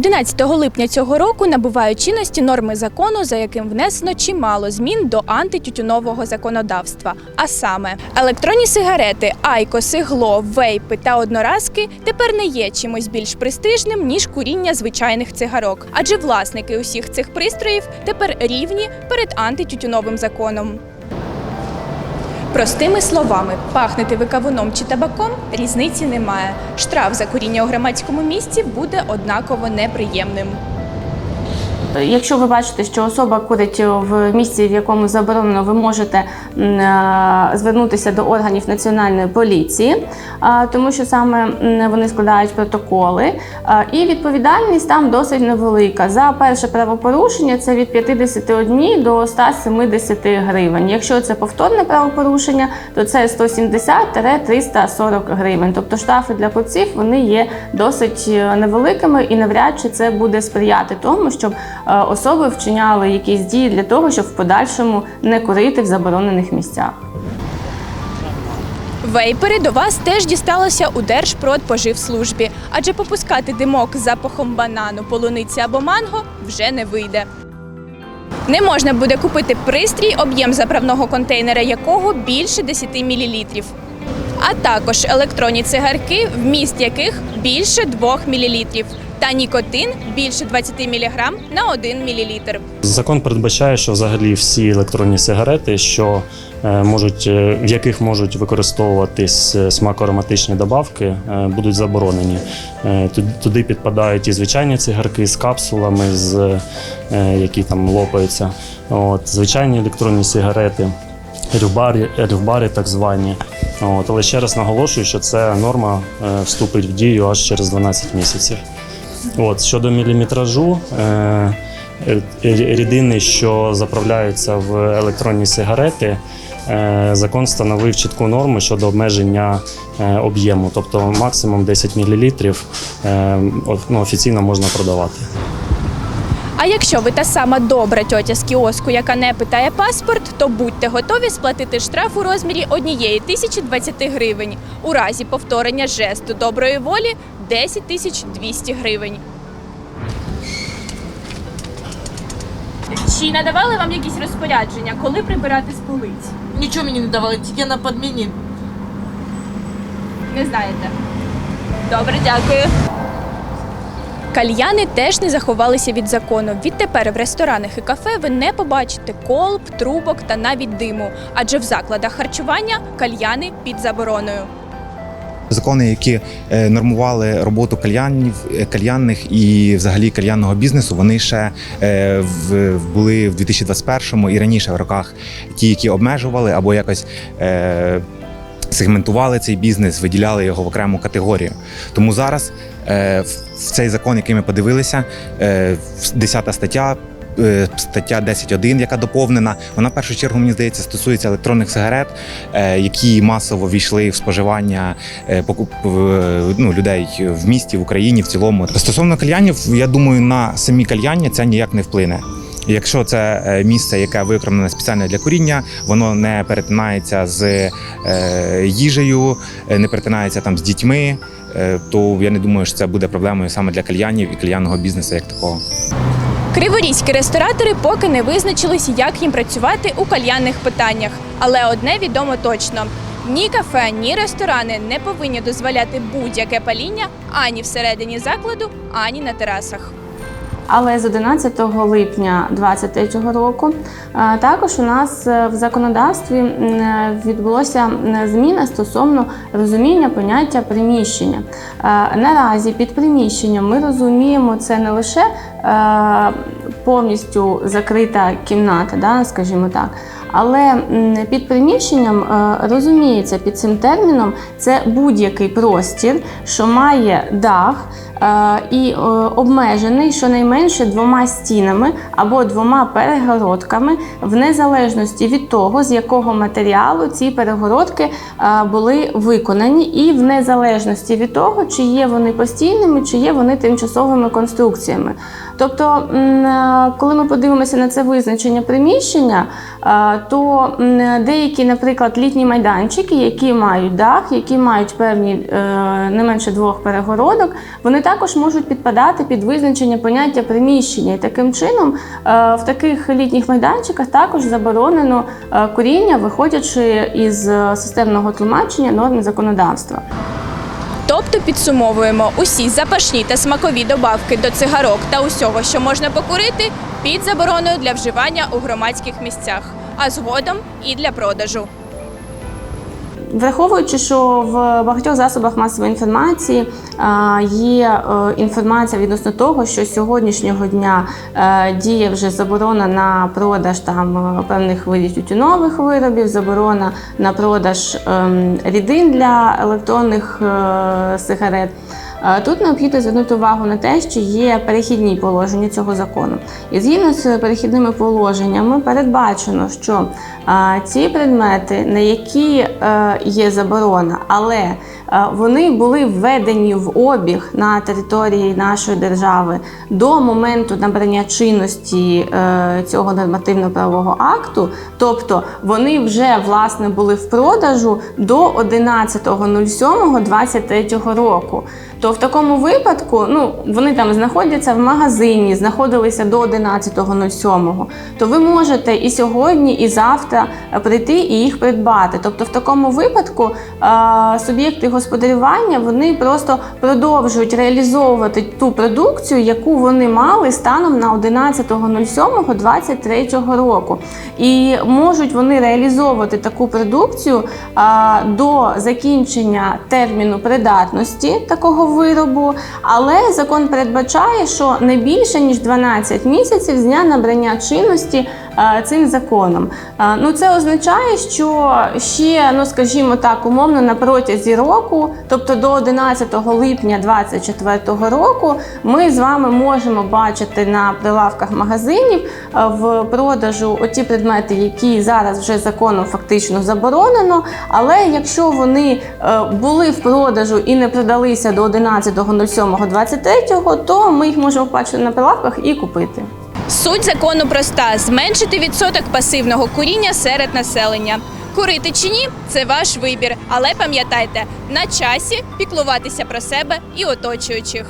11 липня цього року набувають чинності норми закону, за яким внесено чимало змін до антитютюнового законодавства. А саме електронні сигарети, айкоси, гло, вейпи та одноразки тепер не є чимось більш престижним ніж куріння звичайних цигарок, адже власники усіх цих пристроїв тепер рівні перед антитютюновим законом. Простими словами, пахнете ви кавуном чи табаком різниці немає. Штраф за куріння у громадському місці буде однаково неприємним. Якщо ви бачите, що особа курить в місці, в якому заборонено, ви можете е, звернутися до органів національної поліції, тому що саме вони складають протоколи. І відповідальність там досить невелика. За перше правопорушення це від 51 до 170 гривень. Якщо це повторне правопорушення, то це 170-340 гривень. Тобто штрафи для курців вони є досить е, невеликими і навряд чи це буде сприяти тому, щоб особи вчиняли якісь дії для того, щоб в подальшому не курити в заборонених місцях. Вейпери до вас теж дісталося у Держпродпоживслужбі, адже попускати димок з запахом банану, полуниці або манго вже не вийде. Не можна буде купити пристрій, об'єм заправного контейнера якого більше 10 мл. А також електронні цигарки, вміст яких більше 2 мл, та нікотин більше 20 мг на 1 мл. Закон передбачає, що взагалі всі електронні сигарети, що е, можуть, е, в яких можуть використовуватись е, смакоароматичні добавки, будуть заборонені. Туди підпадають і звичайні цигарки з капсулами, з, які там лопаються. От, звичайні електронні сигарети. Рюбарі, рюбарі так звані. От, але ще раз наголошую, що ця норма вступить в дію аж через 12 місяців. От, щодо міліметражу, е, е, рідини, що заправляються в електронні сигарети, е, закон встановив чітку норму щодо обмеження е, об'єму, тобто максимум 10 мл е, ну, офіційно можна продавати. А якщо ви та сама добра тьотя з кіоску, яка не питає паспорт, то будьте готові сплатити штраф у розмірі однієї тисячі 20 гривень. У разі повторення жесту доброї волі 10 тисяч 200 гривень. Чи надавали вам якісь розпорядження, коли прибирати з полиць? Нічого мені не давали, тільки на подміні. Не знаєте. Добре, дякую. Кальяни теж не заховалися від закону. Відтепер в ресторанах і кафе ви не побачите колб, трубок та навіть диму, адже в закладах харчування кальяни під забороною. Закони, які е, нормували роботу кальянів, е, кальянних і взагалі кальянного бізнесу, вони ще е, в, були в 2021 і раніше в роках ті, які обмежували або якось. Сегментували цей бізнес, виділяли його в окрему категорію. Тому зараз е, в цей закон, який ми подивилися, е, в- 10 стаття, е, стаття 10.1, яка доповнена, вона в першу чергу, мені здається, стосується електронних сигарет, е, які масово війшли в споживання е, ну, людей в місті, в Україні в цілому. Стосовно кальянів, я думаю, на самі кальяння це ніяк не вплине. Якщо це е, місце, яке виконане спеціально для куріння, воно не перетинається з е, їжею, е, не перетинається там з дітьми, то я не думаю, що це буде проблемою саме для кальянів і кальянного бізнесу як такого. Криворізькі ресторатори поки не визначились, як їм працювати у кальянних питаннях. Але одне відомо точно: ні кафе, ні ресторани не повинні дозволяти будь-яке паління ані всередині закладу, ані на терасах. Але з 11 липня 2023 року е, також у нас е, в законодавстві е, відбулося зміна стосовно розуміння поняття приміщення. Наразі під приміщенням ми розуміємо це не лише повністю закрита кімната, скажімо так. Але під приміщенням е, розуміється під цим терміном це будь-який простір, що має дах е, і е, обмежений щонайменше двома стінами або двома перегородками, в незалежності від того, з якого матеріалу ці перегородки були виконані, і в незалежності від того, чи є вони постійними, чи є вони тимчасовими конструкціями. Тобто, коли ми подивимося на це визначення приміщення, то деякі, наприклад, літні майданчики, які мають дах, які мають певні е, не менше двох перегородок, вони також можуть підпадати під визначення поняття приміщення. І таким чином е, в таких літніх майданчиках також заборонено е, куріння, виходячи із системного тлумачення норм законодавства. Тобто підсумовуємо усі запашні та смакові добавки до цигарок та усього, що можна покурити, під забороною для вживання у громадських місцях, а згодом і для продажу. Враховуючи, що в багатьох засобах масової інформації є е, інформація відносно того, що з сьогоднішнього дня е, діє вже заборона на продаж там е, певних видів тютюнових виробів, заборона на продаж ем, рідин для електронних сигарет. Е, Тут необхідно звернути увагу на те, що є перехідні положення цього закону. І згідно з перехідними положеннями передбачено, що е, ці предмети, на які е, є заборона, але вони були введені в обіг на території нашої держави до моменту набрання чинності цього нормативно-правового акту, тобто вони вже власне були в продажу до 11.07.23 року. То в такому випадку, ну вони там знаходяться в магазині, знаходилися до 11.07, то ви можете і сьогодні, і завтра прийти і їх придбати. Тобто, в такому випадку е, суб'єкти господарювання вони просто продовжують реалізовувати ту продукцію, яку вони мали станом на 11.07.23 року. І можуть вони реалізовувати таку продукцію е, до закінчення терміну придатності такого виробу, але закон передбачає, що не більше ніж 12 місяців з дня набрання чинності цим законом. Е, Ну це означає, що ще, ну скажімо так, умовно на протязі року, тобто до 11 липня 2024 року, ми з вами можемо бачити на прилавках магазинів е, в продажу оті предмети, які зараз вже законом фактично заборонено. Але якщо вони е, були в продажу і не продалися до 11.07.23, то ми їх можемо побачити на прилавках і купити. Суть закону проста: зменшити відсоток пасивного куріння серед населення. Курити чи ні це ваш вибір, але пам'ятайте, на часі піклуватися про себе і оточуючих.